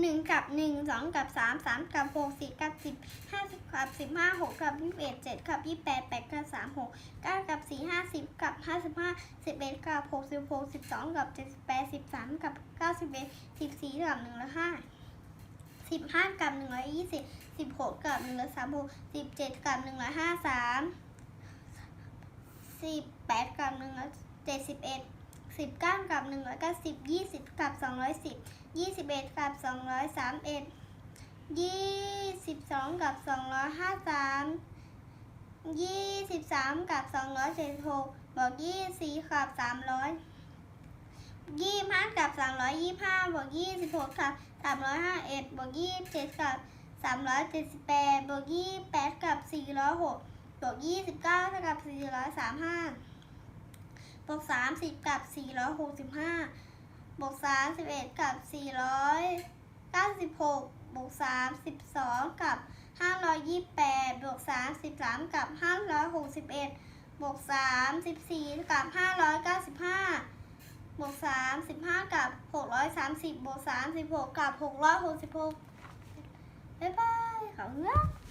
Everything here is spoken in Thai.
หนึ่งกับหนึ่งสองกับสามสามกับหกสี่กับสิบห้าสิบกับสิบห้าหกกับยี่สิบเอ็ดเจ็ดกับยี่สิบแปดแปดกับสามหกเก้ากับสี่ห้าสิบกับห้าสิบห้าสิบเอ็ดกับหกสิบหกสิบสองกับเจ็ดสิบแปดสิบสามกับเก้าสิบเอ็ดสิบสี่กับหนึ่งร้อยห้าสิบห้ากับหนึ่งร้อยยี่สิบสิบหกกับหนึ่งร้อยสามหกสิบเจ็ดกับหนึ่งร้อยห้าสามสิบแปดกับหนึ่งร้อยเจ็ดสิบเอ็ดสิบเก้ากับหนึ่งร้อยเก้าสิบยี่สิบกับสองร้อยสิบ ยี่สิบเอ็ดกับสองร้อยสามเอ็ดยี่สิบสองกับสองร้อยห้าสามยี่สิบสามกับสองร้อยเจ็ดหกบวกยี่สี่กับสามร้อยยี่ห้ากับสามร้อยยี่ห้าบวกยี่สิบหกกับสามร้อยห้าเอ็ดบวกยี่เจ็ดกับสามร้อยเจ็ดสิบแปดบวกยี่แปดกับสี่ร้อยหกบวกยี่สิบเก้าเท่ากับสี่ร้อยสามห้าบวกสามสิบกับสี่ร้อยหกสิบห้า บวกสามสิบเอ็ดกับสี่ร้อยเก้าสิบหกบวกสามสิบสองกับห้าร้อยยี่แปดบวกสามสิบสามกับห้าร้อยหกสิบเอ็ดบวกสามสิบสี่กับห้าร้อยเก้าสิบห้าบวกสามสิบห้ากับหกร้อยสามสิบบวกสามสิบหกกับหกร้อยหกสิบหกบ๊ายบายขอบคุณครับ